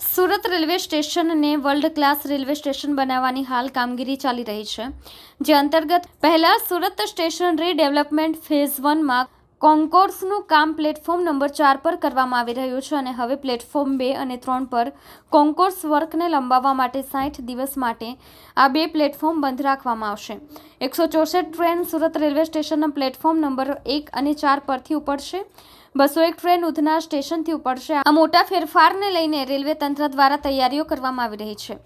Surat railway સ્ટેશનને world class railway station બનાવવાની હાલ કામગીરી ચાલી રહી છે, જે અંતર્ગત પહેલા સુરત સ્ટેશન રીડેવલપમેન્ટ ફેઝ વનમાં કોન્કોર્સનું કામ પ્લેટફોર્મ નંબર ચાર પર કરવામાં આવી રહ્યું છે અને હવે પ્લેટફોર્મ બે અને ત્રણ પર કોન્કોર્સ વર્કને લંબાવવા માટે સાઠ દિવસ માટે આ બે પ્લેટફોર્મ બંધ રાખવામાં આવશે. એકસો ચોસઠ ટ્રેન સુરત રેલવે સ્ટેશનના પ્લેટફોર્મ નંબર એક અને ચાર પરથી ઉપડશે. બસો એક ટ્રેન ઉધના સ્ટેશનથી ઉપડશે. આ મોટા ફેરફારને લઈને રેલવે તંત્ર દ્વારા તૈયારીઓ કરવામાં આવી રહી છે.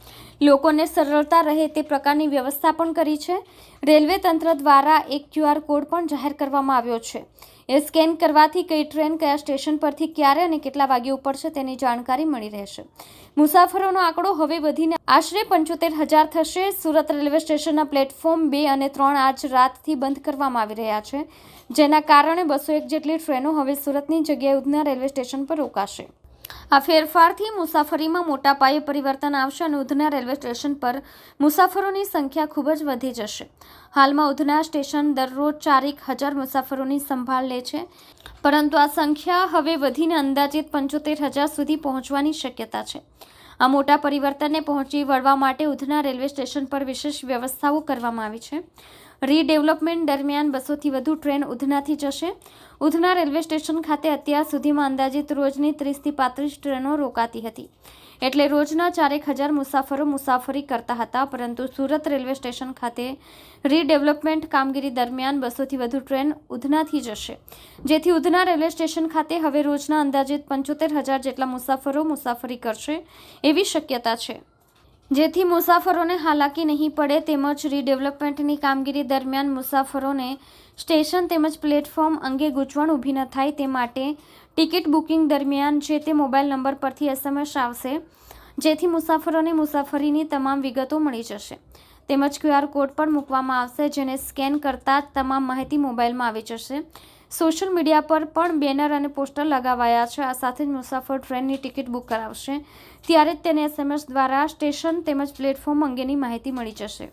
લોકોને સરળતા રહે તે પ્રકારની વ્યવસ્થા પણ કરી છે. રેલવે તંત્ર દ્વારા એક ક્યુઆર કોડ પણ જાહેર કરવામાં આવ્યો છે. એ સ્કેન કરવાથી કઈ ટ્રેન કયા સ્ટેશન પરથી ક્યારે અને કેટલા વાગે ઉપડશે તેની જાણકારી મળી રહેશે. મુસાફરોનો આંકડો હવે વધીને આશરે પંચોતેર હજાર થશે. સુરત રેલવે સ્ટેશનના પ્લેટફોર્મ બે અને ત્રણ આજ રાતથી બંધ કરવામાં આવી રહ્યા છે, જેના કારણે બસો એક જેટલી ટ્રેનો હવે સુરતની જગ્યાએ ઉધના રેલવે સ્ટેશન પર રોકાશે. આ ફેરફારથી મુસાફરીમાં મોટા પાયે પરિવર્તન આવશે અને ઉધના રેલવે સ્ટેશન પર મુસાફરોની સંખ્યા ખૂબ જ વધી જશે. હાલમાં ઉધના સ્ટેશન દરરોજ ચારેક હજાર મુસાફરોની સંભાળ લે છે. પરંતુ આ સંખ્યા હવે વધીને અંદાજિત પંચોતેર હજાર સુધી પહોંચવાની શક્યતા છે. આ મોટા પરિવર્તનને પહોંચી વળવા માટે ઉધના રેલવે સ્ટેશન પર વિશેષ વ્યવસ્થાઓ કરવામાં આવી છે. રીડેવલપમેન્ટ દરમિયાન બસોથી વધુ ટ્રેન ઉધનાથી જશે. ઉધના રેલવે સ્ટેશન ખાતે અત્યાર સુધીમાં અંદાજિત રોજની ત્રીસથી પાંત્રીસ ટ્રેનો રોકાતી હતી. એટલે રોજના ચારેક હજાર મુસાફરો મુસાફરી કરતા હતા, પરંતુ સુરત રેલવે સ્ટેશન ખાતે રીડેવલપમેન્ટ કામગીરી દરમિયાન બસોથી વધુ ટ્રેન ઉધનાથી જશે. જેથી ઉધના રેલવે સ્ટેશન ખાતે હવે રોજના અંદાજિત પંચોતેર હજાર જેટલા મુસાફરો મુસાફરી કરશે એવી શક્યતા છે. જેથી મુસાફરોને હાલાકી નહીં પડે તેમજ રીડેવલપમેન્ટની કામગીરી દરમિયાન મુસાફરોને સ્ટેશન તેમજ પ્લેટફોર્મ અંગે ગૂંચવણ ઊભી ન થાય તે માટે ટિકિટ બુકિંગ દરમિયાન જે તે મોબાઈલ નંબર પરથી એસએમએસ આવશે, જેથી મુસાફરોને મુસાફરીની તમામ વિગતો મળી જશે. તેમજ ક્યુઆર કોડ પણ મૂકવામાં આવશે, જેને સ્કેન કરતાં જ તમામ માહિતી મોબાઈલમાં આવી જશે. સોશિયલ મીડિયા પર પણ બેનર અને પોસ્ટર લગાવાયા છે. આ સાથે જ મુસાફર ટ્રેનની ટિકિટ બુક કરાવશે. ત્યારે જ તેને એસએમએસ દ્વારા સ્ટેશન તેમજ પ્લેટફોર્મ અંગેની માહિતી મળી જશે.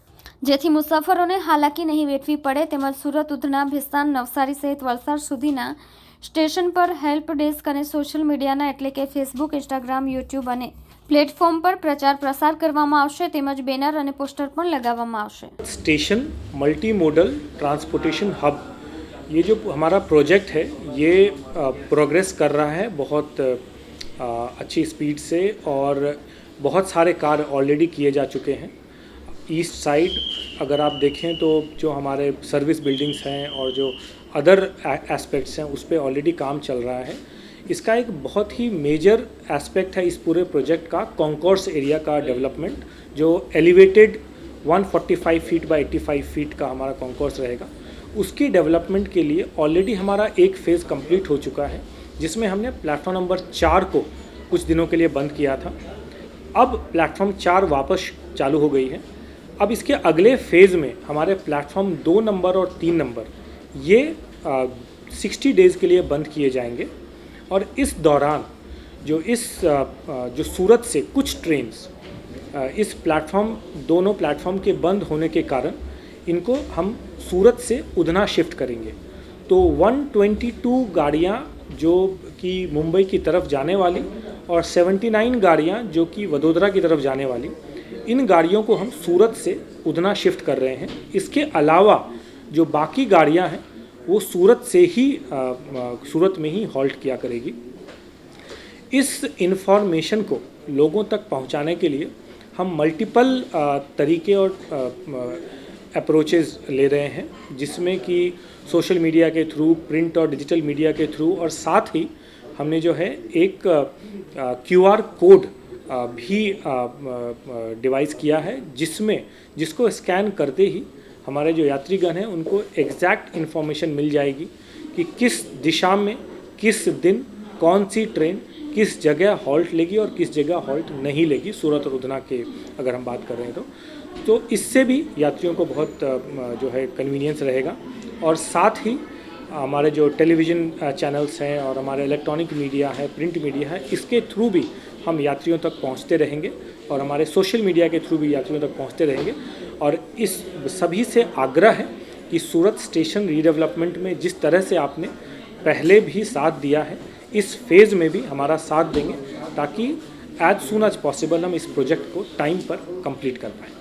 જેથી મુસાફરોને હાલાકી નહીં વેઠવી પડે તેમજ સુરત, ઉધના, ભેસ્તાન, નવસારી સહિત વલસાડ સુધીના સ્ટેશન પર હેલ્પ ડેસ્ક અને સોશિયલ મીડિયાના એટલે કે ફેસબુક, ઇન્સ્ટાગ્રામ, યુટ્યુબ અને પ્લેટફોર્મ પર પ્રચાર પ્રસાર કરવામાં આવશે તેમજ બેનર અને પોસ્ટર પણ લગાવવામાં આવશે. Station multi modal transportation hub ये जो हमारा प्रोजेक्ट है, ये प्रोग्रेस कर रहा है बहुत अच्छी स्पीड से और बहुत सारे कार्य ऑलरेडी किए जा चुके हैं। ईस्ट साइड अगर आप देखें तो जो हमारे सर्विस बिल्डिंग्स हैं और जो अदर एस्पेक्ट्स हैं, उस पर ऑलरेडी काम चल रहा है। इसका एक बहुत ही मेजर एस्पेक्ट है इस पूरे प्रोजेक्ट का कॉन्कोर्स एरिया का डेवलपमेंट जो एलिवेटेड 145 फीट बाय 85 फीट का हमारा कॉन्कोर्स रहेगा। उसकी डेवलपमेंट के लिए ऑलरेडी हमारा एक फ़ेज़ कंप्लीट हो चुका है जिसमें हमने प्लेटफॉर्म नंबर चार को कुछ दिनों के लिए बंद किया था। अब प्लेटफॉर्म चार वापस चालू हो गई है। अब इसके अगले फ़ेज़ में हमारे प्लेटफॉर्म दो नंबर और तीन नंबर ये सिक्सटी डेज़ के लिए बंद किए जाएँगे। और इस दौरान जो इस अ, जो सूरत से कुछ ट्रेन्स इस प्लेटफॉर्म दोनों प्लेटफॉर्म के बंद होने के कारण इनको हम सूरत से उधना शिफ्ट करेंगे। तो 122 गाड़ियाँ जो कि मुंबई की तरफ़ जाने वाली और 79 गाड़ियाँ जो कि वडोदरा की तरफ़ जाने वाली इन गाड़ियों को हम सूरत से उधना शिफ्ट कर रहे हैं। इसके अलावा जो बाकी गाड़ियाँ हैं वो सूरत से ही अ, अ, सूरत में ही हॉल्ट किया करेगी। इस इंफॉर्मेशन को लोगों तक पहुँचाने के लिए हम मल्टीपल तरीके और अप्रोचेस ले रहे हैं, जिसमें कि सोशल मीडिया के थ्रू प्रिंट और डिजिटल मीडिया के थ्रू और साथ ही हमने जो है एक क्यूआर कोड भी डिवाइस किया है, जिसमें, जिसको स्कैन करते ही हमारे जो यात्रीगण हैं, उनको एग्जैक्ट इन्फॉर्मेशन मिल जाएगी कि किस दिशा में, किस दिन कौन सी ट्रेन किस जगह हॉल्ट लेगी और किस जगह हॉल्ट नहीं लेगी, सूरत और उधना के अगर हम बात कर रहे हैं तो। तो इससे भी यात्रियों को बहुत जो है कन्वीनियंस रहेगा। और साथ ही हमारे जो टेलीविज़न चैनल्स हैं और हमारे इलेक्ट्रॉनिक मीडिया है प्रिंट मीडिया है, इसके थ्रू भी हम यात्रियों तक पहुँचते रहेंगे और हमारे सोशल मीडिया के थ्रू भी यात्रियों तक पहुँचते रहेंगे। और इस सभी से आग्रह है कि सूरत स्टेशन रीडेवलपमेंट में जिस तरह से आपने पहले भी साथ दिया है इस फेज़ में भी हमारा साथ देंगे ताकि एज सुन एज पॉसिबल हम इस प्रोजेक्ट को टाइम पर कंप्लीट कर पाएँ